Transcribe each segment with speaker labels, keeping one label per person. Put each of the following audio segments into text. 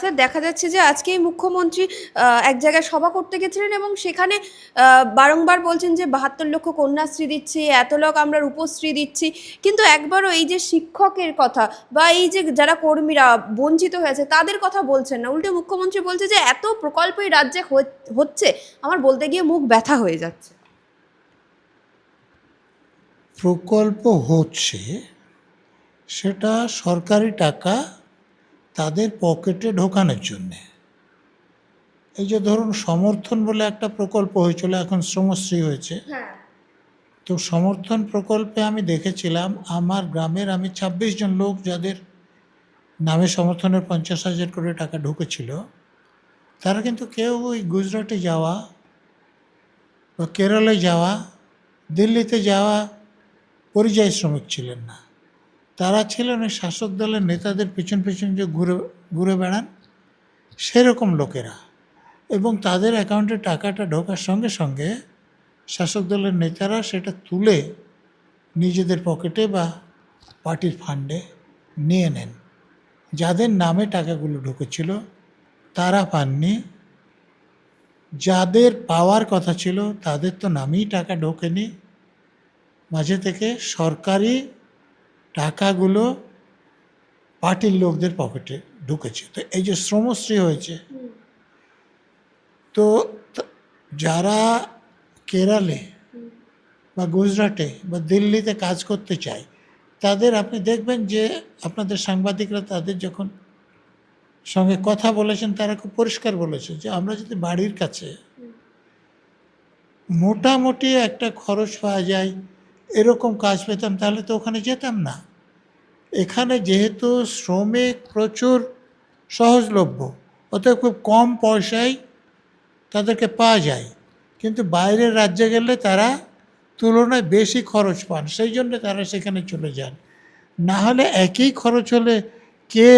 Speaker 1: Sir, দেখা যাচ্ছে যে আজকেই মুখ্যমন্ত্রী এক জায়গায় সভা করতে গেছিলেন এবং সেখানে বারংবার বলছেন যে বাহাত্তর লক্ষ কন্যাশ্রী দিচ্ছি, এত লোক আমরা রূপশ্রী দিচ্ছি। কিন্তু একবারও এই যে শিক্ষকের কথা বা এই যে যারা কর্মীরা বঞ্চিত হয়েছে তাদের কথা বলছেন না। উল্টে মুখ্যমন্ত্রী বলছে যে এত প্রকল্পই রাজ্যে হচ্ছে, আমার বলতে গিয়ে মুখ ব্যথা হয়ে যাচ্ছে।
Speaker 2: প্রকল্প হচ্ছে, সেটা সরকারি টাকা তাদের পকেটে ঢোকানোর জন্যে। এই যে ধরুন সমর্থন বলে একটা প্রকল্প হয়েছিল এখন শ্রমশ্রী হয়েছে।
Speaker 1: হ্যাঁ।
Speaker 2: তো সমর্থন প্রকল্পে আমি দেখেছিলাম আমার গ্রামের আমি ২৬ জন লোক যাদের নামে সমর্থনের পঞ্চাশ হাজার করে টাকা ঢুকেছিল তারা কিন্তু কেউ ওই গুজরাটে যাওয়া বা কেরলে যাওয়া দিল্লিতে যাওয়া পরিযায়ী শ্রমিক ছিলেন না। তারা ছিলেন ওই শাসক দলের নেতাদের পিছন পিছন যে ঘুরে ঘুরে বেড়ান, সেরকম লোকেরা। এবং তাদের অ্যাকাউন্টে টাকাটা ঢোকার সঙ্গে সঙ্গে শাসক দলের নেতারা সেটা তুলে নিজেদের পকেটে বা পার্টির ফান্ডে নিয়ে নেন। যাদের নামে টাকাগুলো ঢুকেছিল, তারা পাননি। যাদের পাওয়ার কথা ছিল, তাদের তো নামেই টাকা ঢোকেনি। মাঝে থেকে সরকারি টাকাগুলো পার্টির লোকদের পকেটে ঢুকেছে। তো এই যে শ্রমশ্রী হয়েছে, তো যারা কেরালে বা গুজরাটে বা দিল্লিতে কাজ করতে চায়, তাদের আপনি দেখবেন যে আপনাদের সাংবাদিকরা তাদের যখন সঙ্গে কথা বলেছেন, তারা খুব পরিষ্কার বলেছে যে আমরা যদি বাড়ির কাছে মোটামুটি একটা খরচ পাওয়া যায় এরকম কাজ পেতাম, তাহলে তো ওখানে যেতাম না। এখানে যেহেতু শ্রমিক প্রচুর সহজলভ্য, অতএব খুব কম পয়সায় তাদেরকে পাওয়া যায়। কিন্তু বাইরের রাজ্যে গেলে তারা তুলনায় বেশি খরচ পান, সেই জন্য তারা সেখানে চলে যান। না হলে একই খরচ হলে কে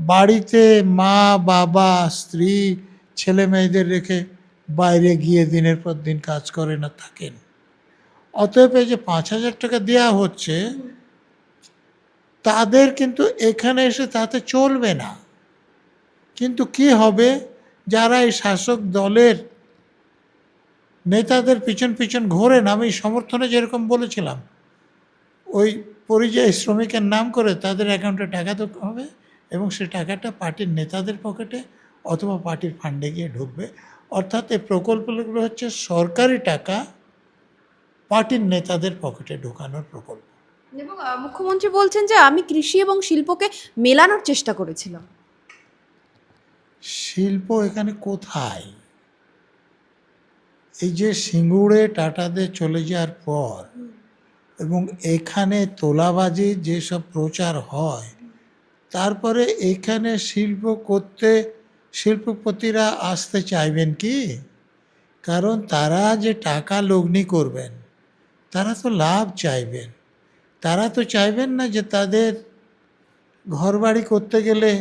Speaker 2: বাড়িতে মা, বাবা, স্ত্রী ছেলে মেয়েদের রেখে বাইরে গিয়ে দিনের পর দিন কাজ করে না থাকেন। অতএব এই যে পাঁচ হাজার টাকা দেওয়া হচ্ছে, তাদের কিন্তু এখানে এসে তাতে চলবে না। কিন্তু কি হবে? যারা এই শাসক দলের নেতাদের পিছন পিছন ঘোরেন আমি সমর্থনে যেরকম বলেছিলাম, ওই পরিযায়ী শ্রমিকের নাম করে তাদের অ্যাকাউন্টে টাকা তো হবে এবং সে টাকাটা পার্টির নেতাদের পকেটে অথবা পার্টির ফান্ডে গিয়ে ঢুকবে। অর্থাৎ এই প্রকল্পগুলো হচ্ছে সরকারি টাকা পার্টির নেতাদের পকেটে ঢোকানোর প্রকল্প।
Speaker 1: এবং মুখ্যমন্ত্রী বলছেন যে আমি কৃষি এবং শিল্পকে মেলানোর চেষ্টা করেছিলাম।
Speaker 2: শিল্প এখানে কোথায়? এই যে সিঙ্গুরে টাটাতে চলে যাওয়ার পর এবং এখানে তোলাবাজি যেসব প্রচার হয় তারপরে এখানে শিল্প করতে শিল্পপতিরা আসতে চাইবেন কি? কারণ তারা যে টাকা লগ্নি করবেন তারা তো লাভ চাইবেন। তারা তো চাইবেন না যে তাদের ঘরবাড়ি করতে গেলে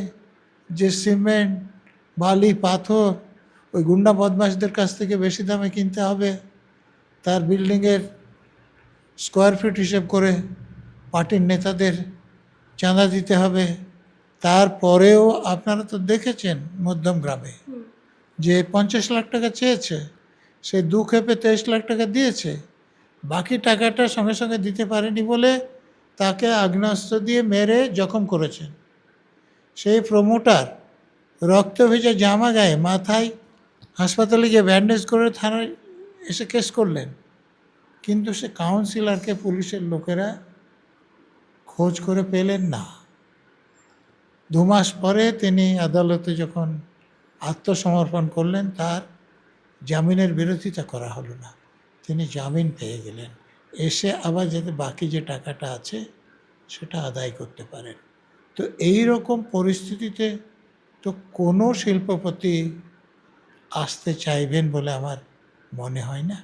Speaker 2: যে সিমেন্ট বালি পাথর ওই গুন্ডা বদমাশদের কাছ থেকে বেশি দামে কিনতে হবে। তার বিল্ডিংয়ের স্কোয়ার ফিট হিসেব করে পার্টির নেতাদের চাঁদা দিতে হবে। তারপরেও আপনারা তো দেখেছেন মধ্যম গ্রামে যে পঞ্চাশ লাখ টাকা চেয়েছে সে দু খেপে তেইশ লাখ টাকা দিয়েছে। বাকি টাকাটা সঙ্গে সঙ্গে দিতে পারেনি বলে তাকে আগ্নেয়াস্ত্র দিয়ে মেরে জখম করেছেন। সেই প্রমোটার রক্ত ভেজা জামা গায়ে মাথায় হাসপাতালে গিয়ে ব্যান্ডেজ করে থানায় এসে কেস করলেন। কিন্তু সে কাউন্সিলরকে পুলিশের লোকেরা খোঁজ করে পেলেন না। দু মাস পরে তিনি আদালতে যখন আত্মসমর্পণ করলেন, তার জামিনের বিরোধিতা করা হলো না। তিনি জামিন পেয়ে গেলেন। এসে আবার যাতে বাকি যে টাকাটা আছে, সেটা আদায় করতে পারেন। তো এই রকম পরিস্থিতিতে তো কোনো শিল্পপতি আসতে চাইবেন বলে আমার মনে হয় না।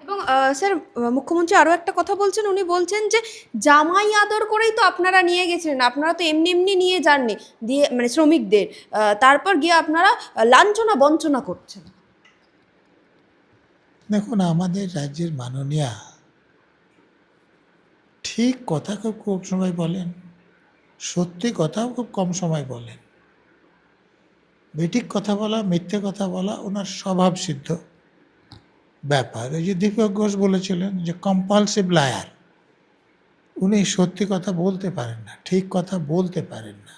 Speaker 1: এবং স্যার, মুখ্যমন্ত্রী আরও একটা কথা বলছেন। উনি বলছেন যে, জামাই আদর করেই তো আপনারা নিয়ে গেছিলেন। আপনারা তো এমনি এমনি নিয়ে যাননি। দিয়ে মানে শ্রমিকদের। তারপর গিয়ে আপনারা লাঞ্ছনা বঞ্চনা করছেন।
Speaker 2: দেখুন, আমাদের রাজ্যের মাননীয়া ঠিক কথা খুব কম সময় বলেন, সত্যি কথাও খুব কম সময় বলেন। বেঠিক কথা বলা, মিথ্যে কথা বলা ওনার স্বভাব সিদ্ধ। ব্যাপার ওই যে দীপক ঘোষ বলেছিলেন যে কম্পালসিভ লায়ার উনি সত্যি কথা বলতে পারেন না, ঠিক কথা বলতে পারেন না।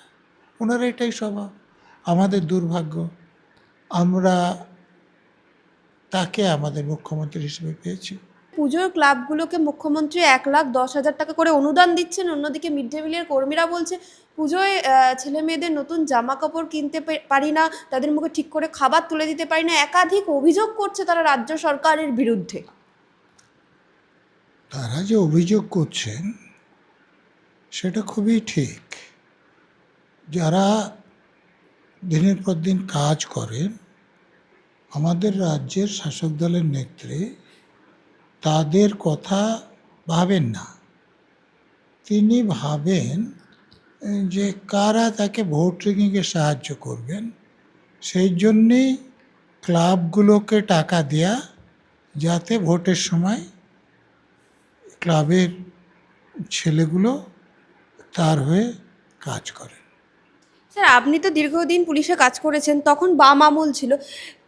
Speaker 2: ওনার এটাই স্বভাব। আমাদের দুর্ভাগ্য, আমরা তাকে আমাদের মুখ্যমন্ত্রী হিসেবে পেয়েছি।
Speaker 1: পুজোর ক্লাবগুলোকে মুখ্যমন্ত্রী এক লাখ দশ হাজার টাকা করে অনুদান দিচ্ছেন। অন্যদিকে মিড ডে মিলের কর্মীরা বলছে পুজোয় ছেলে মেয়েদের নতুন জামা কাপড় কিনতে পারি না তাদের মুখে ঠিক করে খাবার তুলে দিতে পারি না একাধিক অভিযোগ করছে তারা রাজ্য সরকারের বিরুদ্ধে।
Speaker 2: তারা যে অভিযোগ করছেন সেটা খুবই ঠিক। যারা দিনের পর দিন কাজ করেন আমাদের রাজ্যের শাসক দলের নেত্রী তাদের কথা ভাবেন না। তিনি ভাবেন যে কারা তাকে ভোট রিগিংয়ে সাহায্য করবেন, সেই জন্যেই ক্লাবগুলোকে টাকা দেয়া যাতে ভোটের সময় ক্লাবের ছেলেগুলো তার হয়ে কাজ করে
Speaker 1: স্যার, আপনি তো দীর্ঘদিন পুলিশে কাজ করেছেন, তখন বাম আমল ছিল।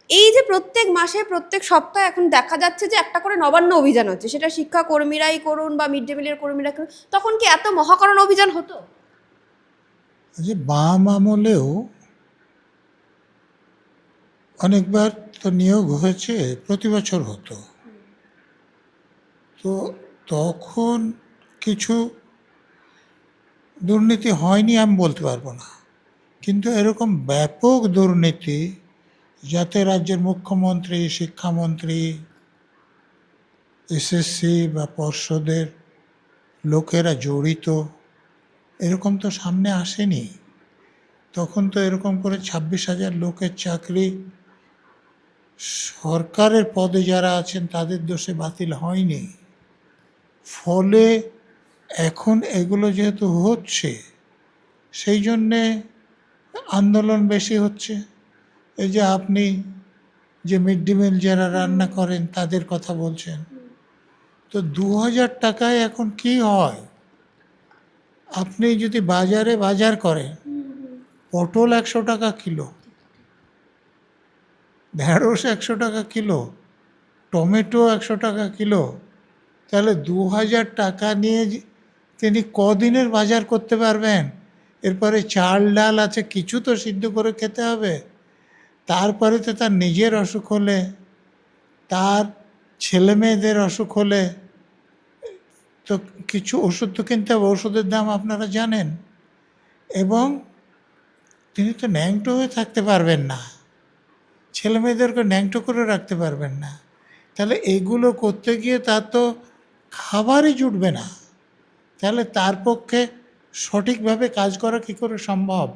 Speaker 1: এই যে প্রত্যেক মাসে, প্রত্যেক সপ্তাহে এখন দেখা যাচ্ছে যে একটা করে নবান্ন অভিযান হচ্ছে। সেটা শিক্ষা কর্মীরাই করুন বা মিড ডে মিলের কর্মীরা করুন। তখন কি এত মহাকরণ অভিযান হতো?
Speaker 2: যে বাম আমলেও অনেকবার তো নিয়োগ হয়েছে, প্রতি বছর হতো। তো তখন কিছু দুর্নীতি হয়নি আমি বলতে পারব না। কিন্তু এরকম ব্যাপক দুর্নীতি যাতে রাজ্যের মুখ্যমন্ত্রী, শিক্ষামন্ত্রী, এসএসসি বা পর্ষদের লোকেরা জড়িত, এরকম তো সামনে আসেনি। তখন তো এরকম করে ছাব্বিশ হাজার লোকের চাকরি সরকারের পদে যারা আছেন, তাদের দোষে বাতিল হয়নি। ফলে এখন এগুলো যেহেতু হচ্ছে, সেই জন্যে আন্দোলন বেশি হচ্ছে। এই যে আপনি যে মিড ডে মিল যারা রান্না করেন, তাদের কথা বলছেন। তো দু হাজার টাকায় এখন কি হয়? আপনি যদি বাজারে বাজার করেন, পটল একশো টাকা কিলো, ঢেঁড়স একশো টাকা কিলো, টমেটো একশো টাকা কিলো, তাহলে দু হাজার টাকা নিয়ে তিনি কদিনের বাজার করতে পারবেন? এরপরে চাল, ডাল আছে, কিছু তো সিদ্ধ করে খেতে হবে। তারপরে তো তার নিজের অসুখ হলে, তার ছেলে মেয়েদের অসুখ হলে, তো কিছু ওষুধ তো কিনতে হবে, ওষুধের দাম আপনারা জানেন। এবং তিনি তো ন্যাংটো হয়ে থাকতে পারবেন না ছেলে মেয়েদেরকে ন্যাংটো করে রাখতে পারবেন না। তাহলে এগুলো করতে গিয়ে তার তো খাবারই জুটবে না। তাহলে তার পক্ষে সঠিকভাবে কাজ করা কী করে সম্ভব?